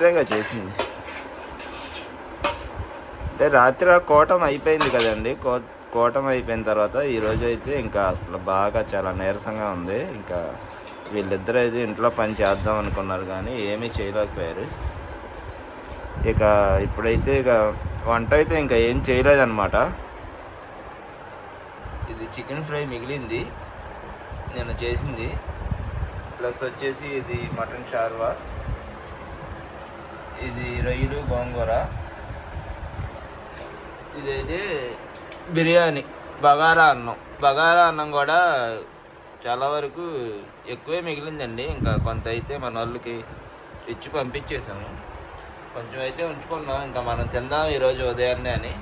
రాత్రేగా చేసింది. అంటే రాత్రి ఆ కోటం అయిపోయింది కదండి. కో కోటం అయిపోయిన తర్వాత ఈరోజు అయితే ఇంకా అసలు బాగా చాలా నీరసంగా ఉంది. ఇంకా వీళ్ళిద్దరూ అయితే ఇంట్లో పని చేద్దాం అనుకున్నారు కానీ ఏమీ చేయలేకపోయారు. ఇక ఇప్పుడైతే ఇక వంట అయితే ఇంకా ఏం చేయలేదన్నమాట. ఇది చికెన్ ఫ్రై మిగిలింది. నేను చేసింది. ప్లస్ వచ్చేసి ఇది మటన్ షార్వా. ఇది రొయ్యలు గోంగూర. ఇదైతే బిర్యానీ బగారా అన్నం. బగారా అన్నం కూడా చాలా వరకు ఎక్కువే మిగిలిందండి. ఇంకా కొంత అయితే మన వాళ్ళకి ఇచ్చి పంపించేసాము. కొంచెం అయితే ఉంచుకున్నాం. ఇంకా మనం తిందాం ఈరోజు ఉదయాన్నే అని.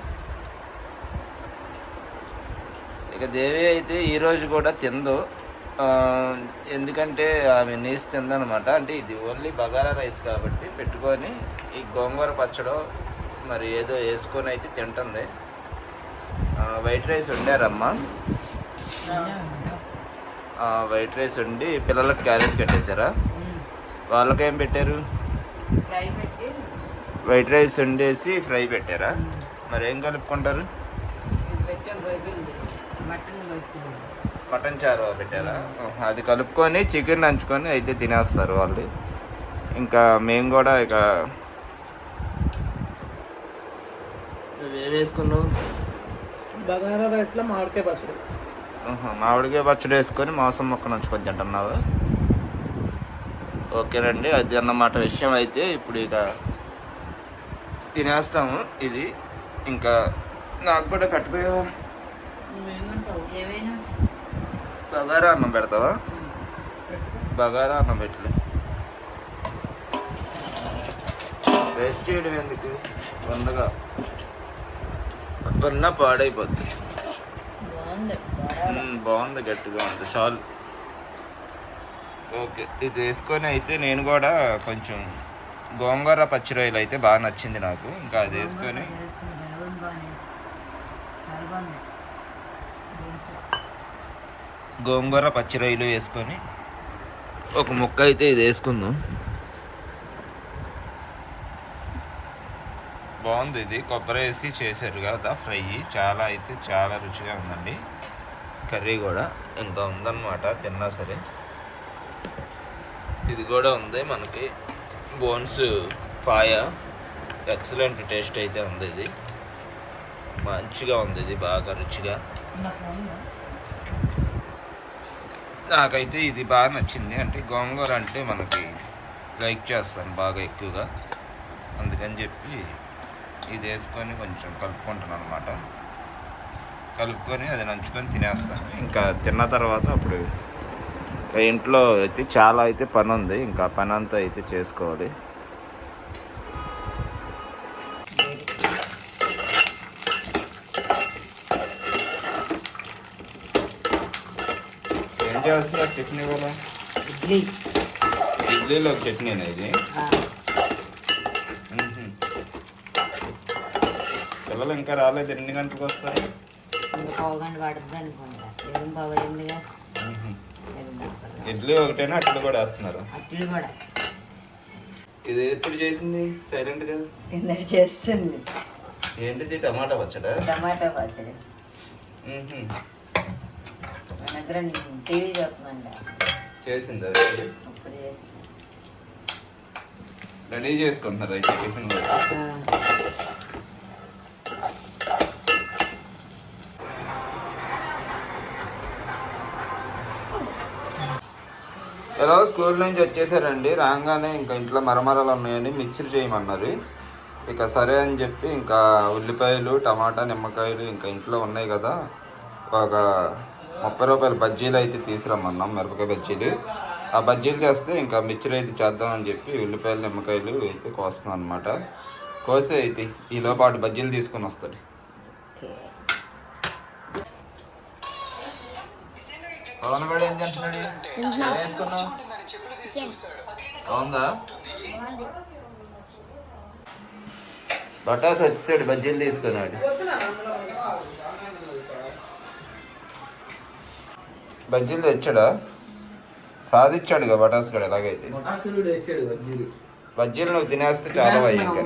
ఇక దేవి అయితే ఈరోజు కూడా తిందు. ఎందుకంటే ఆమె నీసు తిందనమాట. అంటే ఇది ఓన్లీ బగారా రైస్ కాబట్టి పెట్టుకొని ఈ గోంగూర పచ్చడో మరి ఏదో వేసుకొని అయితే తింటుంది. వైట్ రైస్ వండారమ్మా. వైట్ రైస్ వండి పిల్లలకు క్యారేజ్ కట్టేశారా? వాళ్ళకేం పెట్టారు? వైట్ రైస్ వండేసి ఫ్రై పెట్టారా? మరి ఏం కలుపుకుంటారు? మటన్ మటన్ చారు పెట్టారా? అది కలుపుకొని చికెన్ నంచుకొని అయితే తినేస్తారు వాళ్ళు. ఇంకా మేము కూడా ఇక నువ్వేం వేసుకున్నావు? బగారా రైస్లో మామిడికాయ పచ్చడి. మామిడికాయ పచ్చడి వేసుకొని మాంసం మొక్క నంచుకొని తింటున్నావు? ఓకేనండి అది అన్నమాట విషయం అయితే ఇప్పుడు ఇక తినేస్తాము ఇది. ఇంకా నాకు కూడా నువ్వేమంటావు? ఏమైనా బగారా అన్నం పెడతావా? బగారా అన్నం పెట్టలే వేస్ట్ చేయడం ఎందుకు? వందగా. ఉన్న పాడైపోద్ది. బాగుంది. గట్టిగా ఉంది. చాలు. ఓకే ఇది వేసుకొని అయితే నేను కూడా కొంచెం గోంగూర పచ్చి రొయ్యలు అయితే బాగా నచ్చింది నాకు. ఇంకా అది వేసుకొని వేసుకుని బాగుంది బాగానే చాలా బాగుంది గోంగూర పచ్చి రొయ్యలు వేసుకొని ఒక ముక్క అయితే ఇది వేసుకుందాం. బాగుంది ఇది. కొబ్బరి వేసి చేశారు కదా ఫ్రై. చాలా అయితే చాలా రుచిగా ఉందండి. కర్రీ కూడా ఇంకా ఉందన్నమాట తిన్నా సరే. ఇది కూడా ఉంది మనకి. బోన్స్ పాయ. ఎక్సలెంట్ టేస్ట్ అయితే ఉంది ఇది. మంచిగా ఉంది ఇది బాగా రుచిగా. నాకైతే ఇది బాగా నచ్చింది. అంటే గోంగూర అంటే మనకి లైక్ చేస్తాను బాగా ఎక్కువగా. అందుకని చెప్పి ఇది వేసుకొని కొంచెం కలుపుకుంటాను అనమాట కలుపుకొని అది నంచుకొని తినేస్తాను. ఇంకా తిన్న తర్వాత అప్పుడు ఇంకా ఇంట్లో అయితే చాలా అయితే పని ఉంది ఇంకా పని అంతా అయితే చేసుకోవాలి. చేస్తున్నారు చట్నీ ఇవాళ ఇడ్లీ. ఇడ్లీలో చట్నీనా ఇది. పిల్లలు ఇంకా రాలేదు. ఎన్ని గంటలకు వస్తారు? పావు గంట పడుతుంది అనుకుంటా. ఇడ్లీ ఒకటేనా? అట్లు కూడా వేస్తున్నారు? అట్లు కూడా. ఇది ఎప్పుడు చేసింది? సైలెంట్ కదా చేస్తుంది. ఏంటిది? టమాటా పచ్చడా? టమాటా పచ్చడి. దగ్గర టీవీ చేసింది రెడీ చేసుకుంటున్నారు అయితే టిఫిన్ ఎలా స్కూల్ నుంచి వచ్చేసారండి. రాగానే ఇంకా ఇంట్లో మరమరాలు ఉన్నాయని మిక్చర్ చేయమన్నారు. ఇక సరే అని చెప్పి ఇంకా ఉల్లిపాయలు టమాటా నిమ్మకాయలు ఇంకా ఇంట్లో ఉన్నాయి కదా. ఒక ముప్పై రూపాయల బజ్జీలు అయితే తీసుకురమ్మన్నాం మిరపకాయ బజ్జీలు. ఆ బజ్జీలు తెస్తే ఇంకా మిర్చిలు అయితే చేద్దామని చెప్పి ఉల్లిపాయలు నిమ్మకాయలు అయితే కోస్తున్నాం అనమాట కోసే అయితే ఈ లోపాటు బజ్జీలు తీసుకొని వస్తాడు. పవన్ కూడా ఏం తింటున్నాడు వేసుకున్నావు? బాగుందా? బటాస్ వచ్చేసాడు బజ్జీలు తీసుకున్నాడు. బజ్జీలు తెచ్చాడా? సాధించాడుగా బటాస్ గడ ఎలాగైతే. బజ్జీలు. నువ్వు తినేస్తే చాలా భయం ఇంకా?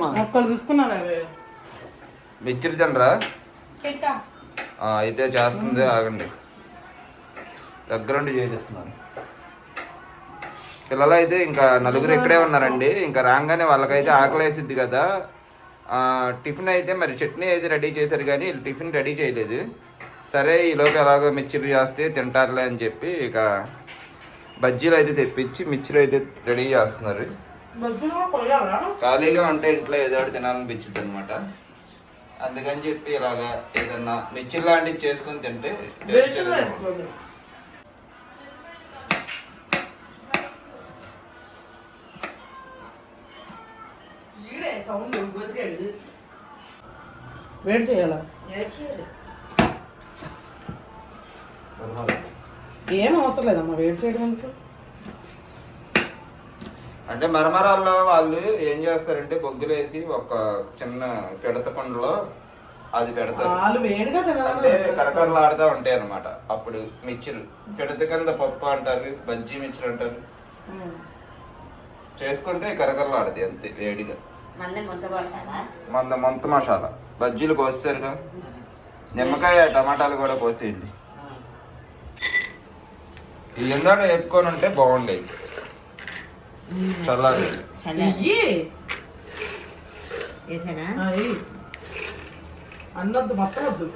మిక్చర్ తినరా? ఆ, అయితే చేస్తుంది ఆగండి. దగ్గరుండి చేపిస్తున్నాను. పిల్లలు అయితే ఇంకా నలుగురు ఇక్కడే ఉన్నారండి. ఇంకా రాగానే వాళ్ళకైతే ఆకలేసిద్ది కదా. ఆ, టిఫిన్ అయితే మరి చట్నీ అయితే రెడీ చేశారు కానీ వీళ్ళు టిఫిన్ రెడీ చేయలేదు. సరే ఈలోపు ఎలాగో మిక్చర్ చేస్తే తింటారులే అని చెప్పి ఇక బజ్జీలు అయితే తెప్పించి మిక్చర్ అయితే రెడీ చేస్తున్నారు. బజ్జీలు కూడా కొయ్యాలా? ఖాళీగా ఉంటే ఇంట్లో ఏదో ఒకటి తినాలనిపించింది అనమాట అందుకని చెప్పి ఇలాగా ఏదన్నా మిర్చి లాంటివి చేసుకొని తింటే గోసిగడ్డి. వేడి చేయాలా. ఏం అవసరం లేదమ్మా వేడి చేయడం ఎందుకు? అంటే మరమరాల్లో వాళ్ళు ఏం చేస్తారంటే బొగ్గులు వేసి ఒక చిన్న పిడత కుండలో అది పెడతారు. వాళ్ళు వేడిగా అంటే తినాలి కరకరలాడుతూ ఉంటాయి అనమాట అప్పుడు మిర్చిలు పిడత కింద పప్పు అంటారు బజ్జీ మిర్చిలు అంటారు. చేసుకుంటే కరకరలాడుతాయి అంతే వేడిగా. మంది మంత మసాలా. బజ్జీలు కోసారుగా నిమ్మకాయ టమాటాలు కూడా కోసేయండి. ఈ ఎందాడ వేపుకొని ఉంటే బాగుండేది చల్లారి. అన్నొద్దు మొత్తం వద్దు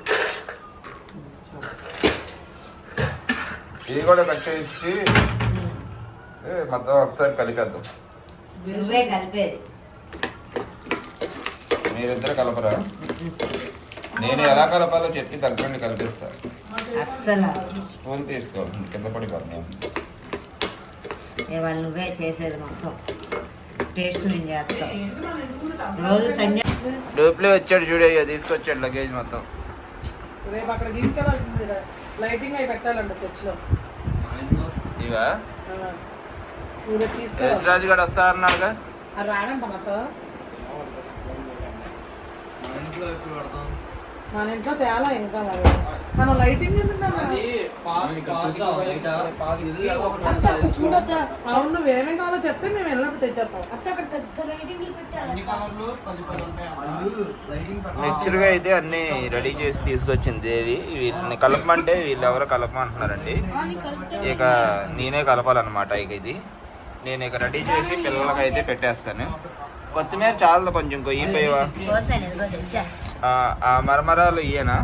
ఇవి కూడా కట్ చేసి ఏ, మొత్తం ఒకసారి కలిపేద్దాం. నువ్వే కలిపేది. మీరిద్దరు కలపరా? నేను ఎలా కలపాలో చెప్పి దగ్గరుండి కలిపిస్తా. అస్సలు. స్పూన్ తీసుకో కింద పడిపోతుంది ఇవాళ నువ్వే చేసేది మొత్తం. టేస్ట్ నేను చేస్తావు రోజు సంజయ్ డూప్లే వచ్చాడు చూడయ్యా తీసుకొచ్చాడు లగేజ్ మొత్తం. రేపు అక్కడ తీసుకెళ్ళాల్సింది లైటింగ్ అవి పెట్టాలంట చర్చిలో. ఇవా? యజ్రాజు గారు వస్తా అన్నాడుగా రాడంట మొత్తం మా ఇంట్లో ఎప్పుడు పెడతాం? మన ఇంట్లో తేలా ఇంకా మరి మనం లైటింగ్ చూడొచ్చా అవును నువ్వు ఏమేం కావాలో చెప్తే మేము వెళ్ళినప్పుడు తెచ్చేస్తాం. అయితే అన్ని రెడీ చేసి తీసుకొచ్చింది దేవి. వీళ్ళని కలపమంటే వీళ్ళు ఎవరో కలపమంటున్నారండి. ఇక నేనే కలపాలన్నమాట ఇక ఇది. నేను ఇక రెడీ చేసి పిల్లలకి అయితే పెట్టేస్తాను. కొత్తిమీర చాలా కొంచెం కొయ్యిపోయావా ఆ, ఆ మరమరాలు ఇయ్యనా?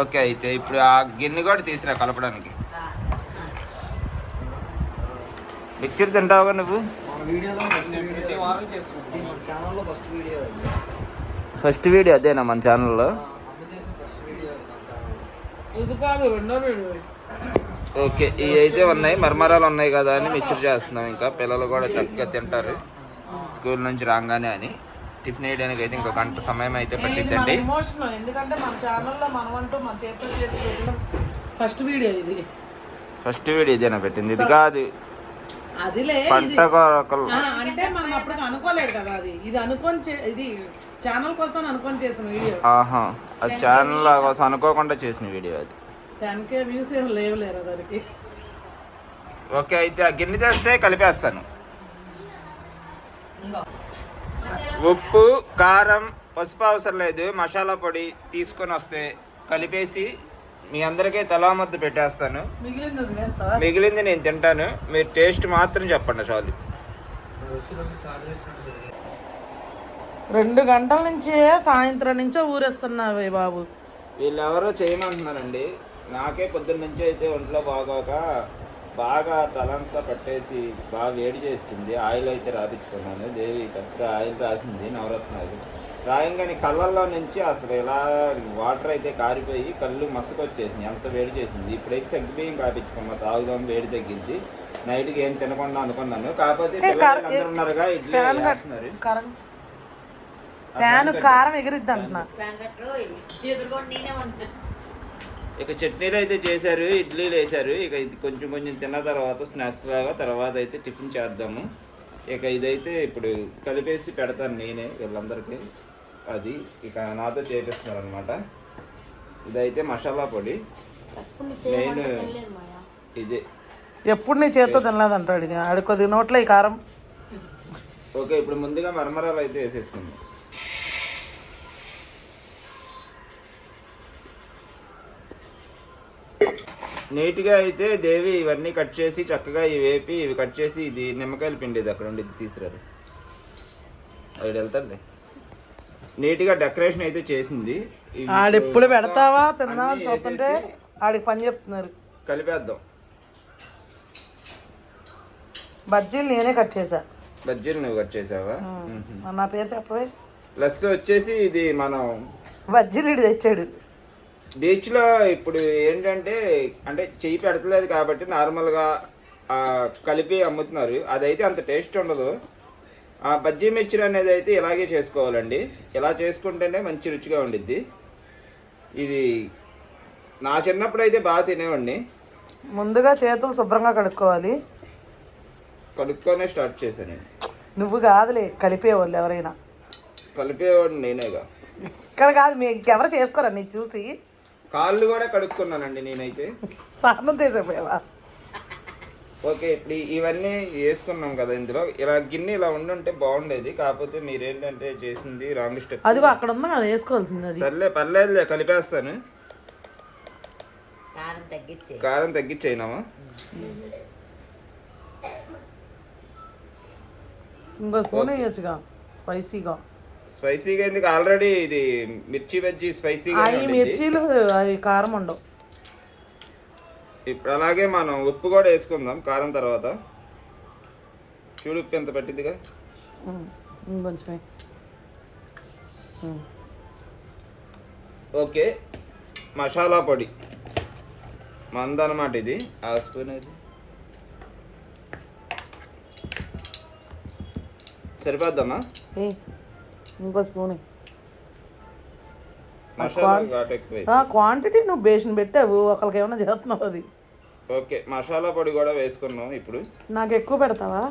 ఓకే అయితే ఇప్పుడు ఆ గిన్నె కూడా తీసిరా కలపడానికి. మిక్చర్ తింటావుగా నువ్వు? First video. వారం చేస్తున్నాం. మన ఛానల్లో ఫస్ట్ వీడియో అది. ఫస్ట్ వీడియో అదేనా మన ఛానల్లో ఆ, అమ్మ చేసిన ఫస్ట్ వీడియో అది మన ఛానల్లో ఇది కాదు రెండో వీడు ఓకే ఇవి అయితే ఉన్నాయి మరమరాలు ఉన్నాయి కదా అని మిక్చర్ చేస్తున్నాం ఇంకా. పిల్లలు కూడా చక్కగా తింటారు. స్కూల్ నుంచి రాగానే అని. టిఫిన్ వేయడానికి అయితే ఇంకో గంట సమయం అయితే పట్టిద్దండి. ఎందుకంటే మన ఛానల్లో మనం అంటూ మన చేతితో చేసి ఫస్ట్ వీడియో ఇది. ఫస్ట్ వీడియో ఇదేనా పెట్టింది? ఇది కాదు. అదిలే పంట అంటే మనం అప్పుడు అనుకోలేదు కదా అది. ఇది అనుకొని ఇది ఛానల్ కోసం అనుకొని చేసిన వీడియో ఆహా. అది ఛానల్ కోసం అనుకోకుండా చేసిన వీడియో అది. టెన్ కే వ్యూస్ ఏం లేవు లేరు దానికి ఓకే అయితే ఆ గిన్నె తెస్తే కలిపేస్తాను. ఇంకో ఉప్పు కారం పసుపు అవసరం లేదు. మసాలా పొడి తీసుకొని వస్తే కలిపేసి మీ అందరికీ తలా ముద్ద పెట్టేస్తాను. మిగిలింది నేను తింటాను. మీరు టేస్ట్ మాత్రం చెప్పండి చాలు. రెండు గంటల నుంచే సాయంత్రం నుంచో ఊరేస్తున్నావే బాబు. వీళ్ళెవరో చేయమంటున్నారండి. నాకే పొద్దున్న నుంచి అయితే ఒంట్లో బాగోక బాగా తలంతా పట్టేసి బాగా వేడి చేస్తుంది. ఆయిల్ అయితే రాపించుకున్నాను. దేవి కరెక్ట్గా ఆయిల్ రాసింది నవరత్నాలు. రాయంగానే కళ్ళల్లో నుంచి అసలు ఇలా వాటర్ అయితే కారిపోయి కళ్ళు మసకొచ్చేసింది ఎంత వేడి చేసింది. ఇప్పుడైతే సగ్గుబియ్యం కాపించుకున్నా తాగుదాం వేడి తగ్గింది. నైట్కి ఏం తినకుండా అనుకున్నాను. కాకపోతే అందరూ ఉన్నారుగా ఇడ్లీ వేస్తున్నారు. ఫ్యాన్ కారం ఎగిరిద్ది అంటున్నా వెంకట్రు ఎదురుకోండి నేనే ఉన్నా ఇక చట్నీలు అయితే చేశారు ఇడ్లీలు వేశారు. ఇక ఇది కొంచెం కొంచెం తిన్న తర్వాత స్నాక్స్ లాగా తర్వాత అయితే టిఫిన్ చేద్దాము. ఇక ఇదైతే ఇప్పుడు కలిపేసి పెడతాను నేనే వీళ్ళందరికీ. అది ఇక నాతో చేపిస్తున్నారు అనమాట ఇదైతే మసాలా పొడి. నేను- ఇదే. ఎప్పుడు నీ చేత్తో తినలేదంటాడు ఇక. ఆడు కొద్ది నోట్లో ఈ కారం. ఓకే ఇప్పుడు ముందుగా మరమరాలు అయితే వేసేసుకుందాం. నీట్గా అయితే దేవి ఇవన్నీ కట్ చేసి చక్కగా ఇవి వేపి ఇవి కట్ చేసి ఇది నిమ్మకాయలు పిండేది అక్కడ ఉండి ఇది తీసుకురారు. అక్కడ వెళ్తారులే నీట్గా డెకరేషన్ అయితే చేసింది. ఆడెప్పుడు పెడతావా? అన్నీ చూస్తుంటే ఆడికి పని చెప్తున్నారు. కలిపేద్దాం. బజ్జీలు నేనే కట్ చేశా. బజ్జీలు నువ్వు కట్ చేసావా నా పేరు చెప్పవే. ప్లస్ వచ్చేసి ఇది మనం బజ్జీలు తెచ్చాడు. బీచ్లో ఇప్పుడు ఏంటంటే అంటే చెయ్యి పెడతలేదు కాబట్టి నార్మల్గా కలిపి అమ్ముతున్నారు. అదైతే అంత టేస్ట్ ఉండదు. ఆ బజ్జీ మిర్చిర్ అనేది అయితే ఇలాగే చేసుకోవాలండి. ఇలా చేసుకుంటేనే మంచి రుచిగా ఉండిద్ది. ఇది నా చిన్నప్పుడు అయితే బాగా తినేవాడిని. ముందుగా చేతులు శుభ్రంగా కడుక్కోవాలి. కడుక్కొనే స్టార్ట్ చేశాను. నేను నువ్వు కాదులే కలిపేవాళ్ళు ఎవరైనా. కలిపేవాడిని నేనేగా. ఇక్కడ కాదు మీ ఇంకెవరు చేసుకోరా? నీ చూసి. కాళ్ళు కూడా కడుక్కున్నానండి నేనైతే. స్నానం చేసేపోయావా? ఓకే ఇప్పుడు ఇవన్నీ వేసుకున్నాం కదా ఇందులో. ఇలా గిన్నె ఇలా ఉండుంటే బాగుండేది. కాకపోతే మీరేంటంటే చేసింది రాంగ్ స్టెప్. అదిగో అక్కడ ఉందా అది వేసుకోవాల్సింది అది. సర్లే పర్లేదులే కలిపేస్తాను. కారం తగ్గించే కారం తగ్గించేయినామా ఇంకో స్పూన్ వేయొచ్చుగా స్పైసీగా. స్పైసీగా ఎందుకు? ఆల్రెడీ ఇది మిర్చి బజ్జీ స్పైసీగా అవి మిర్చీలు అవి కారం ఉండవు. ఇప్పుడు అలాగే మనం ఉప్పు కూడా వేసుకుందాం కారం తర్వాత. చూడు ఉప్పు ఎంత పట్టిందిగా ఉమ్. ఓకే మసాలా పొడి. మందనమాట ఇది. ఆ స్పూన్ ఇది. సరిపోద్దమ్మా ఇంకో స్పూన్ వేయ్. మసాలా ఘాటు ఎక్కువ. ఆ క్వాంటిటీ నువ్వు బేషన్ పెట్టావు ఒకరికి ఏమైనా చేస్తున్నావు అది. ఓకే మసాలా పొడి కూడా వేసుకున్నాం ఇప్పుడు. నాకు ఎక్కువ పెడతావా?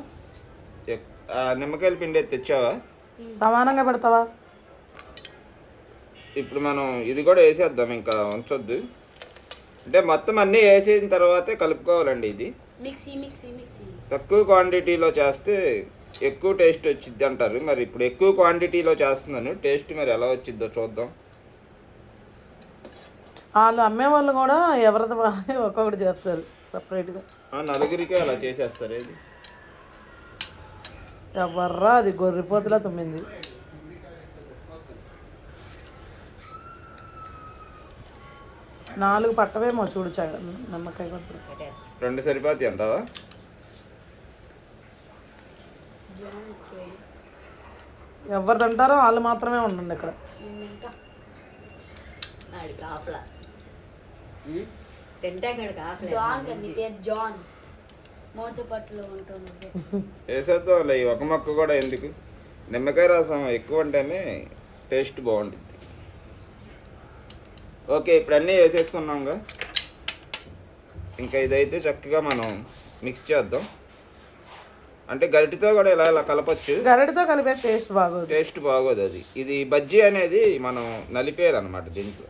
నిమ్మకాయల పిండి అయితే తెచ్చావా? సమానంగా పెడతావా? ఇప్పుడు మనం ఇది కూడా వేసేద్దాం ఇంకా ఉంచొద్దు. అంటే మొత్తం అన్నీ వేసిన తర్వాతే కలుపుకోవాలండి ఇది. Mixie mixie mixie. తక్కువ క్వాంటిటీలో చేస్తే ఎక్కువ టేస్ట్ వచ్చింది అంటారు. మరి ఇప్పుడు ఎక్కువ క్వాంటిటీలో చేస్తున్నాను టేస్ట్ మరి ఎలా వచ్చిందో చూద్దాం. వాళ్ళు అమ్మే వాళ్ళు కూడా ఎవరిది వాళ్ళే ఒక్కొక్కటి చేస్తారు సపరేట్గా ఆ, నలుగురికే అలా చేసేస్తారు ఇది ఎవర్రా అది గొర్రెపోతులా తుమ్మింది. నాలుగు పట్టవేమో చూడు నిమ్మకాయ రెండు సరిపోతాయి అంటావా? ఎవరు తింటారో వాళ్ళు మాత్రమే ఉండండి ఇక్కడ. జాన్ వేసేద్దాం ఈ ఒక మొక్క కూడా ఎందుకు? నిమ్మకాయ రసం ఎక్కువ ఉంటేనే టేస్ట్ బాగుంటుంది. ఓకే ఇప్పుడు అన్నీ వేసేసుకున్నాంగా. ఇంకా ఇదైతే చక్కగా మనం మిక్స్ చేద్దాం. అంటే గరిటితో కూడా ఇలా ఇలా కలపచ్చు. గరటితో కలిపే టేస్ట్ బాగోదు. టేస్ట్ బాగోదు అది. ఇది బజ్జీ అనేది మనం నలిపేరు అనమాట దీంట్లో.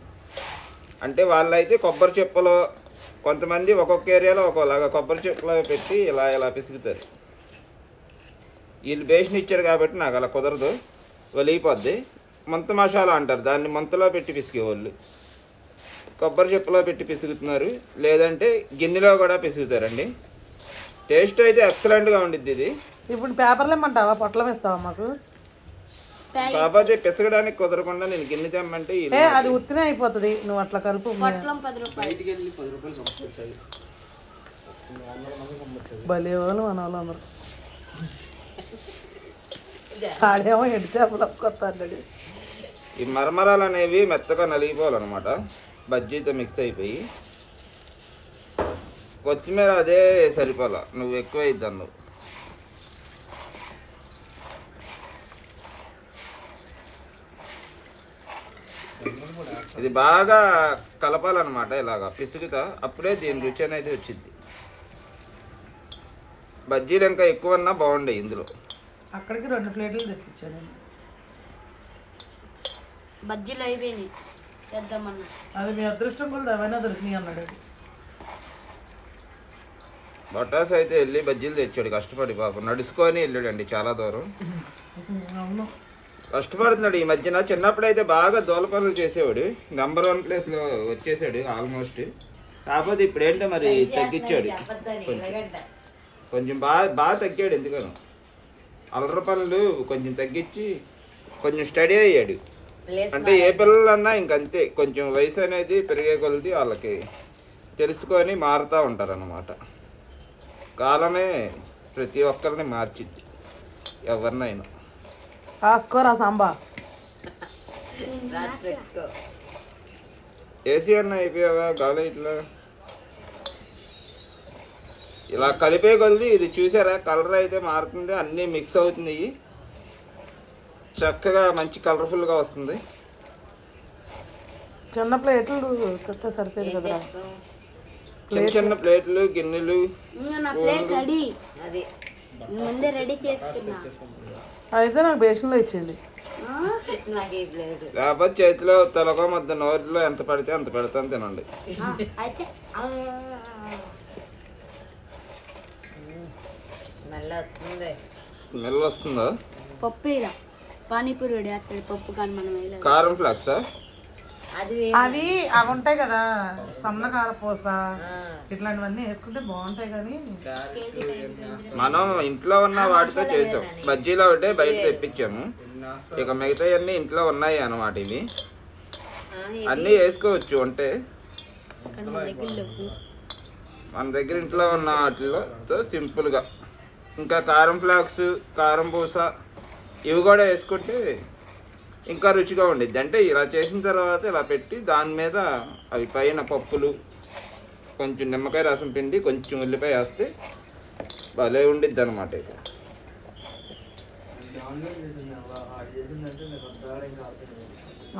అంటే వాళ్ళైతే కొబ్బరి చెప్పులో కొంతమంది ఒక్కొక్క ఏరియాలో ఒక్కోలాగా కొబ్బరి చెప్పులో పెట్టి ఇలా ఇలా పిసుకుతారు. వీళ్ళు బేషన్ ఇచ్చారు కాబట్టి నాకు అలా కుదరదు. వలిగిపోద్ది మంత మసాలా అంటారు. దాన్ని మంతలో పెట్టి పిసికేవాళ్ళు. కొబ్బరి చెప్పులో పెట్టి పిసుకుతున్నారు. లేదంటే గిన్నెలో కూడా పిసుకుతారండి. టేస్ట్ అయితే ఎక్సలెంట్గా ఉండిద్ది ఇది. ఇప్పుడు పేపర్లు ఇమ్మంటావా పొట్లం ఇస్తావా మాకు? కాకపోతే పిసగడానికి కుదరకుండా నేను గిన్నె తెమ్మంటే ఏ అది ఉత్తినే అయిపోతుంది. నువ్వు అట్లా కలుపు. పొట్లం పది రూపాయలు. భలే వాళ్ళు మన వాళ్ళు అందరూ. ఆడేమో ఎండు చేపలు కొత్త అన్నాడు ఈ మరమరాలు అనేవి మెత్తగా నలిగిపోవాలన్నమాట. బజ్జీతో మిక్స్ అయిపోయి. కొత్తిమీర అదే సరిపోలా. నువ్వు ఎక్కువ ఇద్దాను నువ్వు ఇది బాగా కలపాలన్నమాట ఇలాగా. పిసుకుతా అప్పుడే దీని రుచి అనేది వచ్చింది బజ్జీలు ఇంకా ఎక్కువ ఉన్నా బాగుండే ఇందులో. అక్కడికి రెండు ప్లేట్లు తెప్పించాను. బజ్జీలు అయిపోయినాయి. అది మీ అదృష్టం కూడా ఏమైనా దొరికినాయి అన్నాడు. బొట్టాస్ అయితే వెళ్ళి బజ్జీలు తెచ్చాడు. కష్టపడి పాపం. నడుచుకొని వెళ్ళాడండి చాలా దూరం. కష్టపడుతున్నాడు ఈ మధ్యన. చిన్నప్పుడు అయితే బాగా దోల పనులు చేసేవాడు. నెంబర్ వన్ ప్లేస్లో వచ్చేసాడు ఆల్మోస్ట్. కాకపోతే ఇప్పుడు ఏంటో మరి తగ్గించాడు. కొంచెం. కొంచెం బాగా బాగా తగ్గాడు ఎందుకనో. అల్లరి పనులు కొంచెం తగ్గించి కొంచెం స్టడీ అయ్యాడు. అంటే ఏ పిల్లలన్నా ఇంకంతే. కొంచెం వయసు అనేది పెరిగే కొలది వాళ్ళకి తెలుసుకొని మారుతూ ఉంటారు అన్నమాట కాలమే ప్రతి ఒక్కరిని మార్చిద్ది. ఎవరినైనా. రాసుకోరా సాంబా? ఏసీ అన్న అయిపోయావా? గాలి ఇట్లా. ఇలా కలిపే కొలది ఇది చూసారా? కలర్ అయితే మారుతుంది అన్నీ మిక్స్ అవుతున్నాయి. చక్కగా మంచి కలర్ఫుల్గా వస్తుంది. చిన్న ప్లేట్లు సరిపోయింది కదరా? చిన్న చిన్న ప్లేట్లు గిన్నెలు ఇంకా నా ప్లేట్ రెడీ. అది. ముందే రెడీ చేసుకున్నా. అయితే నాకు బేషన్లో ఇచ్చేయండి. ఆ? నాకు ఈ ప్లేట్. లేకపోతే చేతిలో తలకో మధ్య నోటిలో ఎంత పడితే అంత పెడతాను తినండి. ఆ, అయితే. ఆ. స్మెల్ వస్తుంది. స్మెల్ వస్తుందా? పప్పు ఇలా పానీపూరి పప్పు కానీ మనం వేయలేదు. కారం ఫ్లాక్సా? అవి అవి ఉంటాయి కదా సన్నకార పూస ఇట్లాంటివన్నీ వేసుకుంటే బాగుంటాయి కానీ. మనం ఇంట్లో ఉన్న వాటితో చేసాం. బజ్జీలో ఒకటే బయట తెప్పించాము. ఇక మిగతా అన్ని ఇంట్లో ఉన్నాయి అన్నమాట ఇవి. అన్నీ వేసుకోవచ్చు అంటే. మన దగ్గర లేవు. మన దగ్గర ఇంట్లో ఉన్న వాటితో సింపుల్గా. ఇంకా కారం ఫ్లాక్స్ కారం పూస ఇవి కూడా వేసుకుంటే ఇంకా రుచిగా ఉండిద్ది అంటే ఇలా చేసిన తర్వాత ఇలా పెట్టి దాని మీద అవి పైన పప్పులు కొంచెం నిమ్మకాయ రసం పిండి కొంచెం ఉల్లిపాయ వేస్తే భలే ఉండిద్ది అనమాట ఇక లేదు.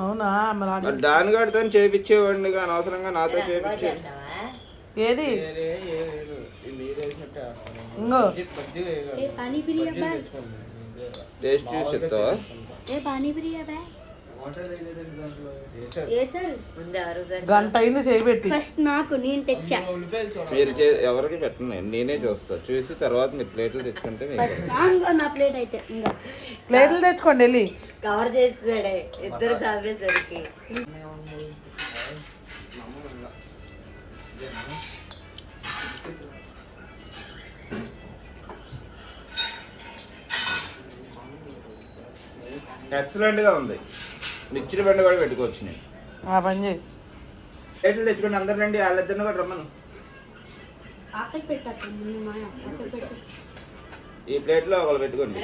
అవునా మరి దాని గాడితో చేపించేవాడిని కానీ అనవసరంగా నాతో చేపించే? ఏది. ఇదే. టేస్ట్ చూసి చెప్తావా ఏ పానీపూరి గంట అయింది చేయబెట్టి ఫస్ట్ నాకు నేను తెచ్చా. మీరు ఎవరికి పెట్టను నేనే చూస్తా. చూసి తర్వాత మీరు ప్లేట్లు తెచ్చుకుంటే నా ప్లేట్ అయితే ఇంకా ప్లేట్లు తెచ్చుకోండి వెళ్ళి. కవర్ చేస్తాడే ఇద్దరు చదివేసరికి ఎక్సలెంట్గా ఉంది. మిక్చర్ బండి కూడా పెట్టుకోవచ్చు నేను. ఆ పని చేయి. ప్లేట్లు తెచ్చుకోండి అందరు రండి వాళ్ళిద్దరిని కూడా రమ్మను. పెట్టాక ఈ ప్లేట్లో ఒకళ్ళు పెట్టుకోండి.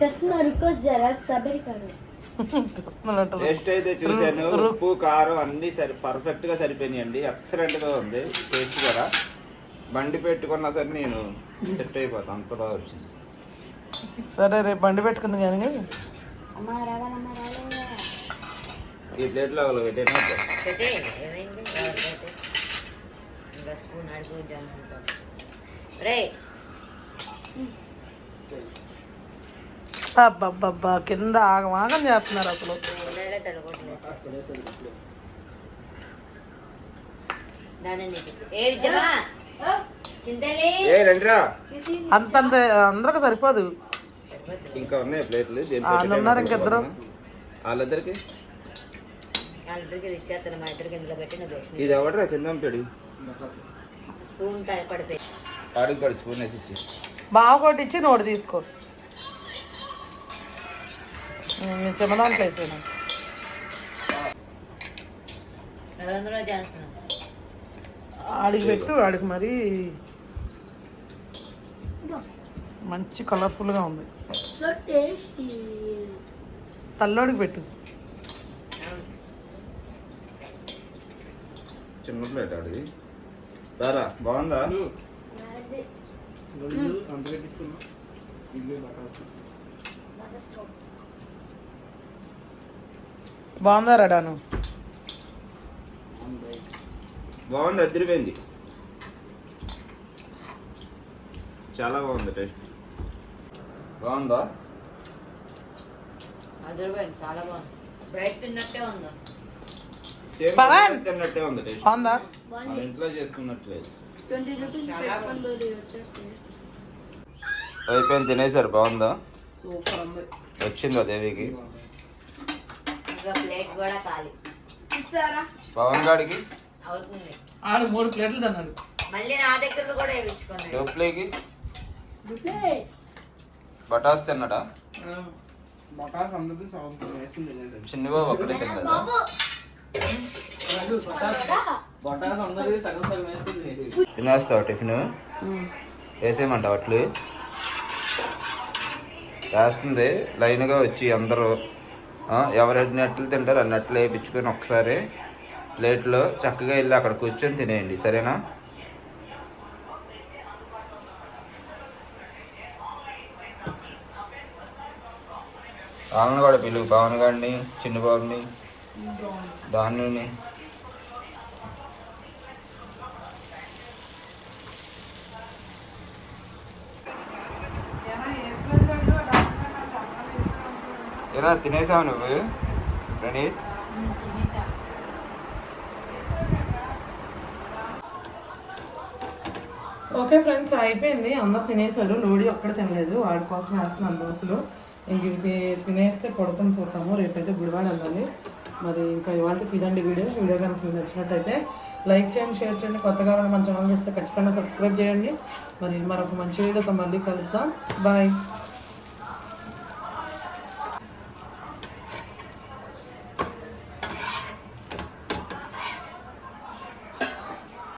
తెస్తున్నా రుకో జరా సబరి టేస్ట్ అయితే చూశాను. ఉప్పు కారం అన్నీ సరి పర్ఫెక్ట్గా సరిపోయినాయండి. ఎక్సలెంట్గా ఉంది. టేస్ట్ కూడా. బండి పెట్టుకున్నా సరే నేను సెట్ అయిపోతాను అంత బాగా వచ్చింది. సరే రేపు బండి పెట్టుకుంది కానీ. ఈ ప్లేట్లో అబ్బబ్బబ్బా కింద ఆగమాగం చేస్తున్నారు అసలు. అంతంత అందరికి సరిపోదు. ఇంకా ఉన్నాయి ప్లేట్లు. వాళ్ళు ఉన్నారు ఇంకిద్దరు. వాళ్ళిద్దరికి? వాళ్ళిద్దరికి ఇది ఇచ్చేస్తాను. మా ఇద్దరికి ఇందులో పెట్టి ఇది ఎవడరా? కింద ఉంటాడు స్పూన్ పడిపోయి. ఆడికి పడి స్పూన్ వేసి ఇచ్చి. బావ ఇచ్చి తీసుకో. నేను వేసాను. ఆడికి పెట్టు ఆడికి మరి మంచి కలర్ఫుల్గా ఉంది. So tasty. తల్లోడికి పెట్టు. చిన్న ప్లేట్ ఆడిది రారా బాగుందా? బాగుందా రడాను బాగుంది. అద్దరిపోయింది చాలా బాగుంది టేస్ట్. బాగుందా? అదరిపోయింది చాలా బాగుంది. బయట తిన్నట్టే ఉందా? పవన్! తిన్నట్టే ఉంది టేస్ట్. బాగుందా? మన ఇంట్లో చేసుకున్నట్లేదు. ట్వంటీ రూపీస్ అయిపోయింది తినేసారు. బాగుందా? సూపర్ ఉంది. వచ్చిందా దేవికి? ఇంకా ప్లేట్ కూడా ఖాళీ. చూసారా? పవన్ గాడికి? అవుతుంది. ఆడు మూడు ప్లేట్లు తిన్నాడు. మళ్ళీ నా దగ్గర కూడా డోప్లేకి? బటాస్ తిన్నడా? బటాస్ అందరికీ చిన్నబాబు ఒక్కడే తిన్నదా బటాస్ అందరికీ సగం సగం వేసుకుని తినేసి తినేస్తావు టిఫిన్? వేసేయమంటావు అట్లు? వేస్తుంది లైన్గా వచ్చి అందరూ ఆ, ఎవరు ఎన్ని అట్లు తింటారు అన్ని అట్లు వేయించుకొని ఒకసారి ప్లేట్లో చక్కగా వెళ్ళి అక్కడ కూర్చొని తినేయండి సరేనా? వాళ్ళని కూడా పిలువు పవన్ గారిని చిన్న బాబుని దాన్ని. ఎలా తినేసావు నువ్వు ప్రణీత్? ఓకే ఫ్రెండ్స్ అయిపోయింది. అందరు తినేసారు. లోడీ ఒక్కడ తినలేదు. వాడి కోసం వేస్తున్నాను దోశలు. ఇంక ఇవి తినేస్తే పడుకొని పోతాము. రేపైతే గుడివాడ వెళ్ళాలి. మరి ఇంకా ఇవాళ ఇదండి వీడియో. వీడియో కనుక మీకు నచ్చినట్టయితే లైక్ చేయండి షేర్ చేయండి. కొత్తగా ఉన్న మన ఛానల్ చూస్తే ఖచ్చితంగా సబ్స్క్రైబ్ చేయండి. మరి మరొక మంచి వీడియోతో మళ్ళీ కలుద్దాం. బాయ్.